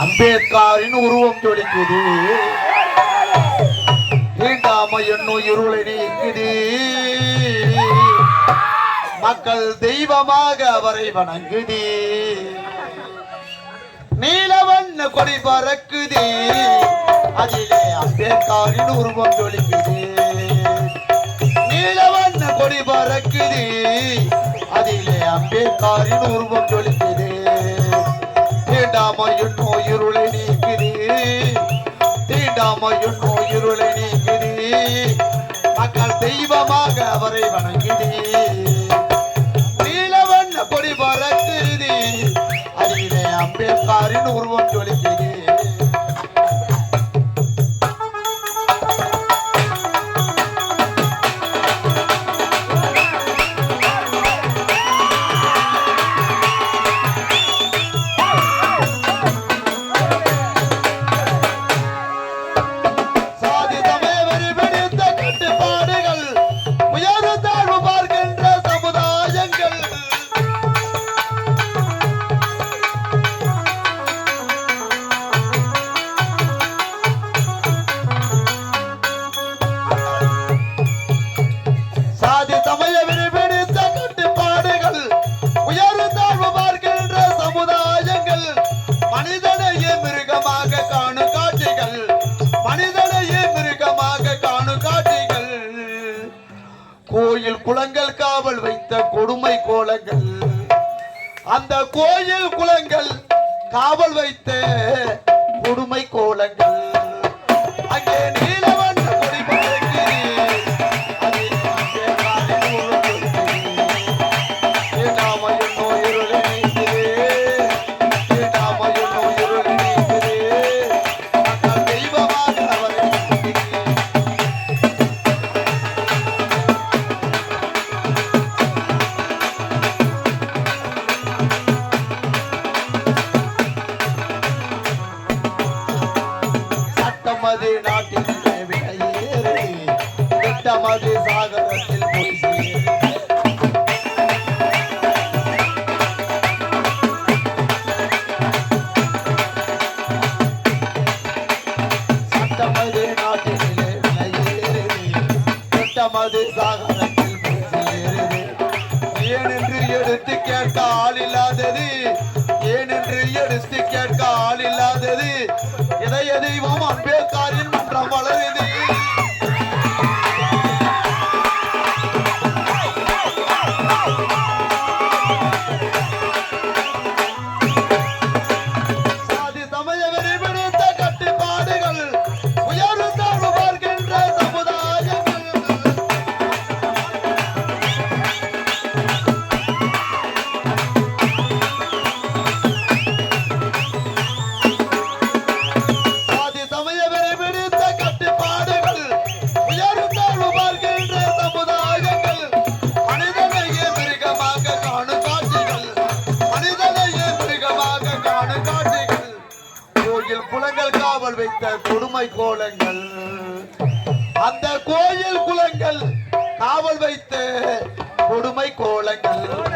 அம்பேத்கரின் உருவம் ஜொலிக்குது. தீண்டாம என்னும் இருளை நீக்குது. மக்கள் தெய்வமாக அவரை வணங்குது. நீலவண்ண கொடி பறக்குது. அதிலே அம்பேத்கரின் உருவம் ஜொலிக்குது. நீலவண்ண கொடி பறக்குது. அதிலே அம்பேத்கரின் உருவம் ஜொலிக்குது. தீண்டாமையும் நோயிருளை நீக்குது தீண்டாமையும் நோயிருளை நீக்குது மக்கள் தெய்வமாக அவரை வணங்கி குளங்கள் காவல் வைத்த கொடுமை கோலங்கள். அந்த கோயில் குளங்கள் காவல் வைத்த கொடுமை கோலங்கள். அங்கே நீலவண்ண சட்டமது நாட்டிலே சாகரத்தில் போய் சேரு. சாகரத்தில் ஏனென்று எடுத்து கேட்க ஆள் இல்லாதது ஏனென்று எடுத்து கேட்க ஆள் இல்லாதது இதய தெய்வம் அம்பேத்கரின் கோலங்கள் காவல் வைத்த கொடுமை கோலங்கள். அந்த கோயில் குலங்கள் காவல் வைத்த கொடுமை கோலங்கள்.